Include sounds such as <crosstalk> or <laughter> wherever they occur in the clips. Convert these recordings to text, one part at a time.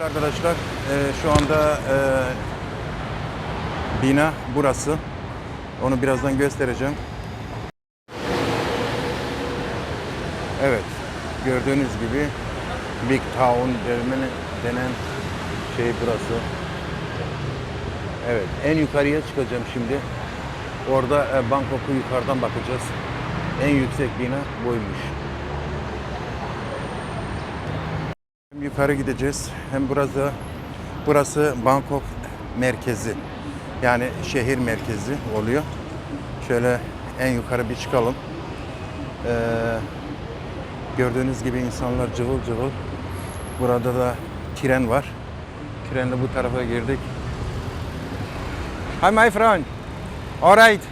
Değerli arkadaşlar, e, şu anda e, bina burası. Onu birazdan göstereceğim. Evet, gördüğünüz gibi Big Town denen, şey burası. Evet, en yukarıya çıkacağım şimdi. Orada e, Bangkok'u yukarıdan bakacağız. En yüksek bina buymuş. Hem yukarı gideceğiz hem burası burası Bangkok merkezi. Yani şehir merkezi oluyor. Şöyle en yukarı bir çıkalım. Ee, gördüğünüz gibi insanlar cıvıl cıvıl. Burada da tren var. Trenle bu tarafa girdik. Hi my friend. All right.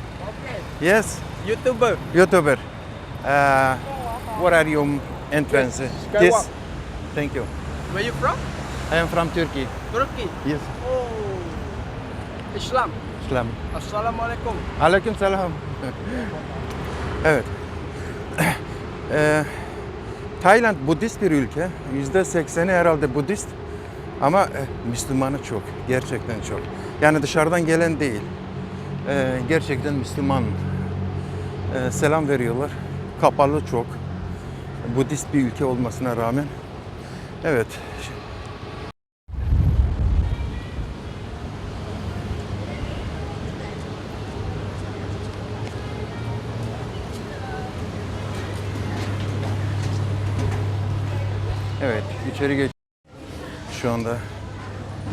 Yes. YouTuber. YouTuber. Uh, what are your entrance? Skywalk. This. Thank you. Where you from? I am from Turkey. Turkey. Yes. Oh. Islam. Islam. Assalamualaikum. Aleyküm selam. <laughs> evet. Eee, <coughs> Tayland Budist bir ülke. Yüzde sekseni herhalde Budist. Ama eh, Müslümanı çok. Gerçekten çok. Yani dışarıdan gelen değil. Eee, gerçekten Müslüman. Eee, selam veriyorlar. Kapalı çok. Budist bir ülke olmasına rağmen. Evet. Evet, içeri geç. Şu anda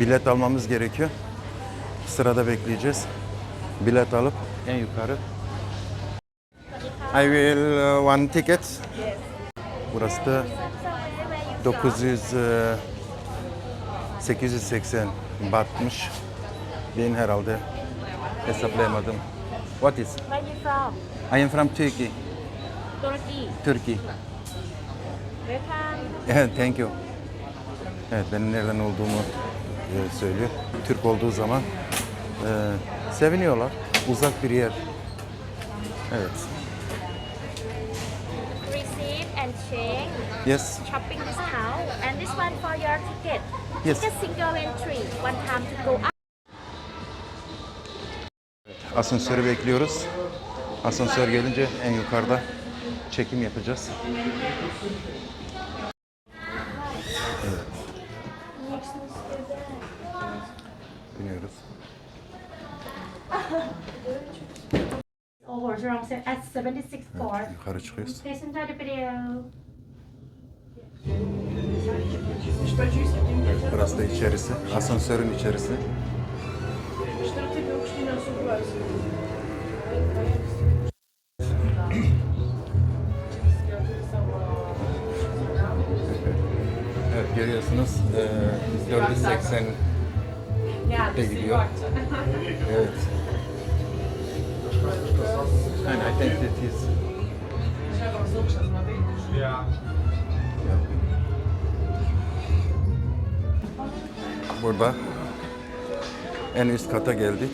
bilet almamız gerekiyor. Sırada bekleyeceğiz. Bilet alıp en yukarı. I will uh, one ticket. Burası da 900 e, 880 batmış. Ben herhalde hesaplayamadım. What is? Where you from? I am from Turkey. Turkey. Turkey. Welcome. Thank you. Evet, benim nereden olduğumu e, söylüyor. Türk olduğu zaman e, seviniyorlar. Uzak bir yer. Evet. Receive and check. Yes. Shopping discount. And this one for your ticket. Yes. Ticket single entry. One time to go up. Asansörü bekliyoruz. Asansör gelince en yukarıda çekim yapacağız. Evet. Biniyoruz. Over se- at 76 floor. Yukarı çıkıyoruz. Please enjoy video. Burası da içerisi. Asansörün içerisi. Evet görüyorsunuz e, 480 de gidiyor. Evet. And I think that is burada en üst kata geldik.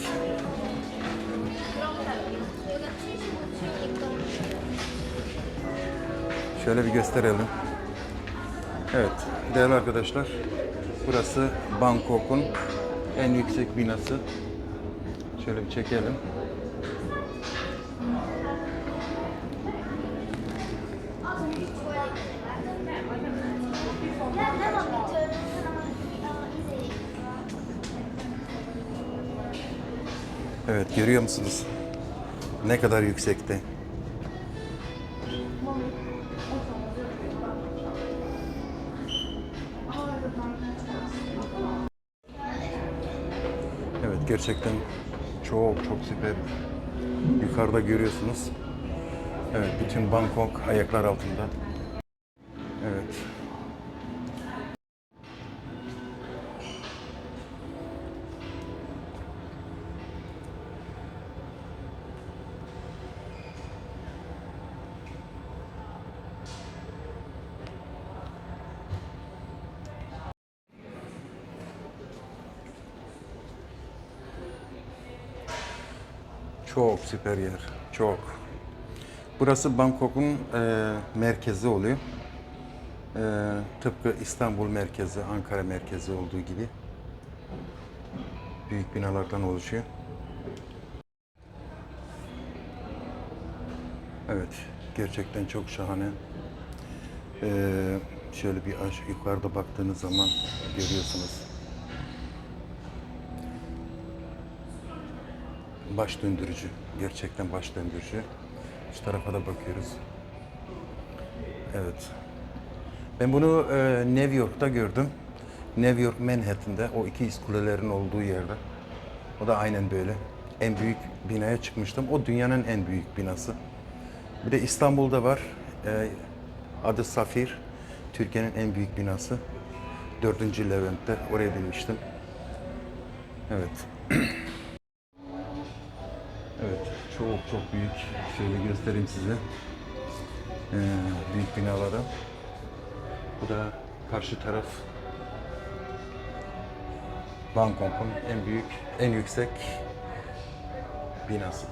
Şöyle bir gösterelim. Evet, değerli arkadaşlar. Burası Bangkok'un en yüksek binası. Şöyle bir çekelim. Evet, görüyor musunuz? Ne kadar yüksekte. Evet gerçekten çok çok süper. Yukarıda görüyorsunuz. Evet bütün Bangkok ayaklar altında. Çok süper yer. Çok. Burası Bangkok'un e, merkezi oluyor. Ee, tıpkı İstanbul merkezi, Ankara merkezi olduğu gibi büyük binalardan oluşuyor. Evet, gerçekten çok şahane. Ee, şöyle bir aş yukarıda baktığınız zaman görüyorsunuz. Baş döndürücü, gerçekten baş döndürücü. Şu tarafa da bakıyoruz. Evet. Ben bunu e, New York'ta gördüm. New York Manhattan'da o iki iskulelerin olduğu yerde. O da aynen böyle. En büyük binaya çıkmıştım. O dünyanın en büyük binası. Bir de İstanbul'da var. E, adı Safir. Türkiye'nin en büyük binası. Dördüncü Levent'te. Oraya binmiştim. Evet. <clears throat> Çok büyük. Şöyle göstereyim size. Ee, büyük binaları. Bu da karşı taraf Bangkok'un en büyük, en yüksek binası.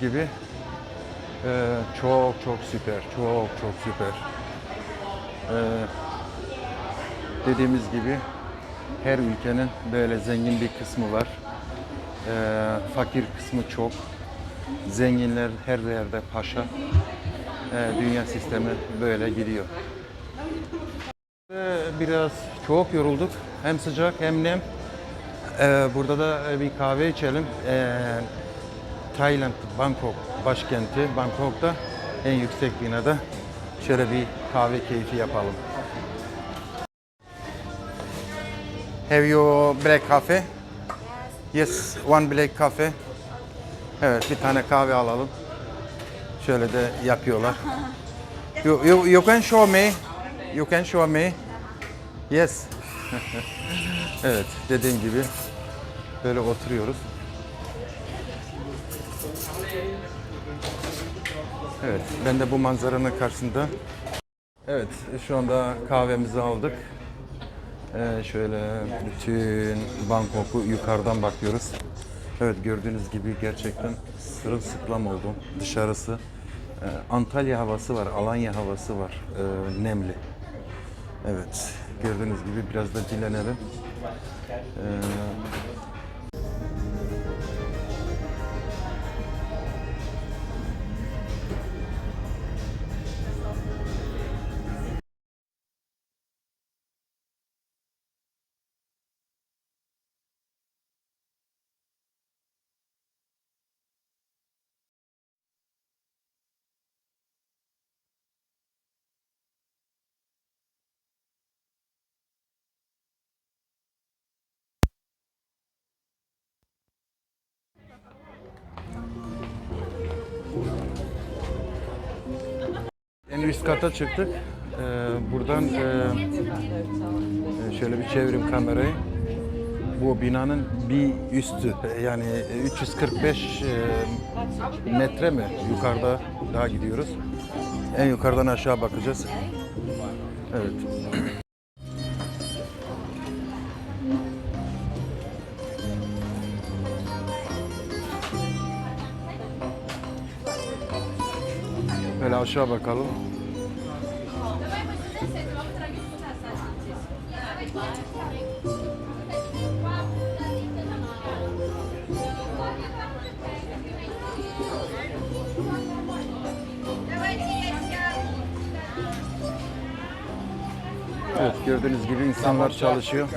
Gibi e, çok çok süper, çok çok süper. E, dediğimiz gibi her ülkenin böyle zengin bir kısmı var. E, fakir kısmı çok. Zenginler her yerde paşa. E, dünya sistemi böyle gidiyor. E, biraz çok yorulduk. Hem sıcak hem nem. E, burada da bir kahve içelim. E, Tayland, Bangkok başkenti Bangkok'ta en yüksek binada şöyle bir kahve keyfi yapalım. Have you black coffee? Yes, one black coffee. Evet, bir tane kahve alalım. Şöyle de yapıyorlar. <laughs> You, you, you can show me. You can show me. Yes. <laughs> evet, dediğim gibi böyle oturuyoruz. Evet, ben de bu manzaranın karşısında. Evet, şu anda kahvemizi aldık. Ee, şöyle bütün Bangkok'u yukarıdan bakıyoruz. Evet, gördüğünüz gibi gerçekten sırılsıklam oldum dışarısı. Ee, Antalya havası var, Alanya havası var, ee, nemli. Evet, gördüğünüz gibi biraz da dinlenelim. Ee, üst kata çıktık. Ee, buradan e, e, şöyle bir çevireyim kamerayı. Bu binanın bir üstü yani 345 e, metre mi yukarıda daha gidiyoruz. En yukarıdan aşağı bakacağız. Evet. Böyle aşağı bakalım. Evet gördüğünüz gibi insanlar çalışıyor.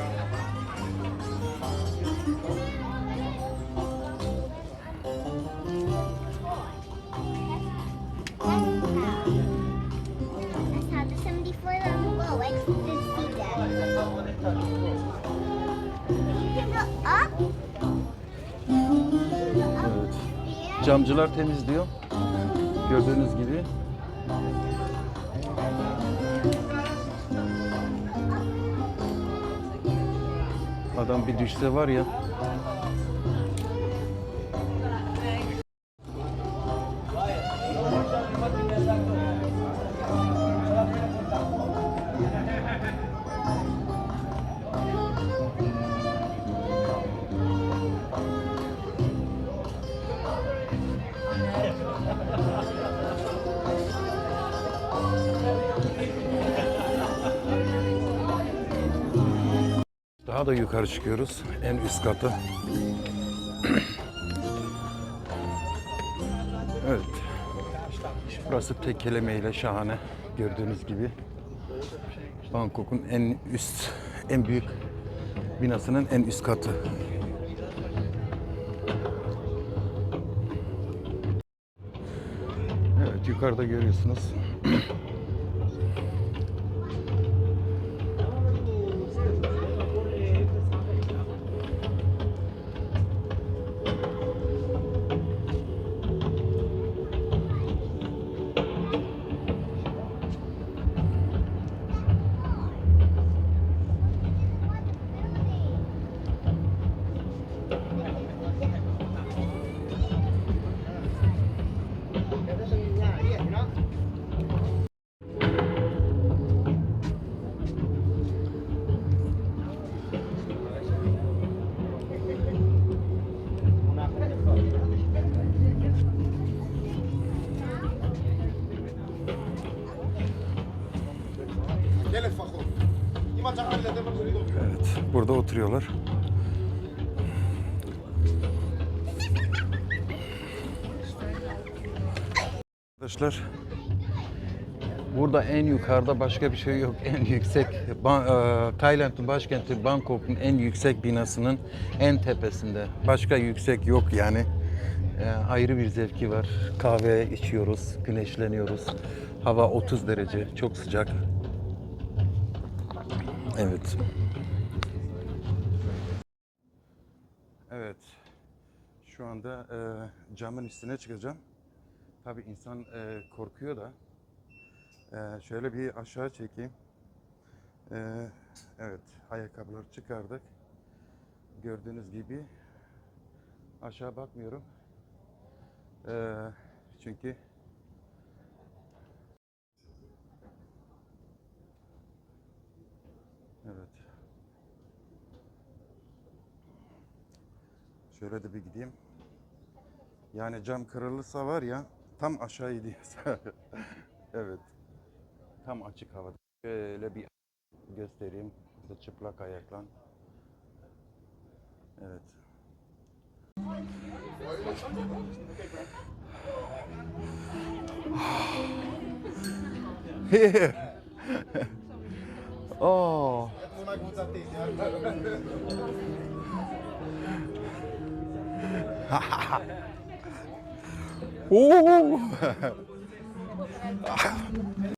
That's how the 74 level low likes to see that. You can go up. You can go up Evet. Camcılar temizliyor. Gördüğünüz gibi. Adam bir düşse var ya. Daha da yukarı çıkıyoruz. En üst katı. evet. Burası tek kelimeyle şahane. Gördüğünüz gibi. Bangkok'un en üst, en büyük binasının en üst katı. Evet, yukarıda görüyorsunuz. Burada oturuyorlar. Arkadaşlar, burada en yukarıda başka bir şey yok. <laughs> En yüksek, e, Tayland'ın başkenti Bangkok'un en yüksek binasının en tepesinde. Başka yüksek yok yani. E, ayrı bir zevki var. Kahve içiyoruz, güneşleniyoruz. Hava 30 derece, çok sıcak. Evet. Şu anda e, camın üstüne çıkacağım. Tabii insan e, korkuyor da. E, şöyle bir aşağı çekeyim. E, evet, ayakkabıları çıkardık. Gördüğünüz gibi aşağı bakmıyorum. E, çünkü Evet. Şöyle de bir gideyim. Yani cam kırılırsa var ya tam aşağı gidiyorsa. <laughs> evet. Tam açık havada. Şöyle bir göstereyim. Burada çıplak ayaklan. Evet. Here. <laughs> Oh. Oh. <laughs> 오. 아.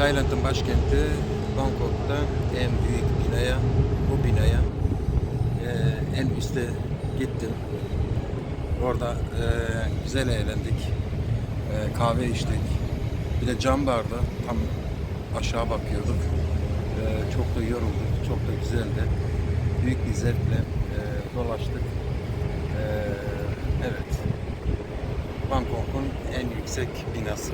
Tayland'ın başkenti Bangkok'ta en büyük binaya, bu binaya eee, en üste gittim. Orada eee, güzel eğlendik. Eee, kahve içtik. Bir de cam vardı. Tam aşağı bakıyorduk. Eee, çok da yorulduk. Çok da güzeldi. Büyük bir zevkle eee, dolaştık. Eee, evet. Bangkok'un en yüksek binası.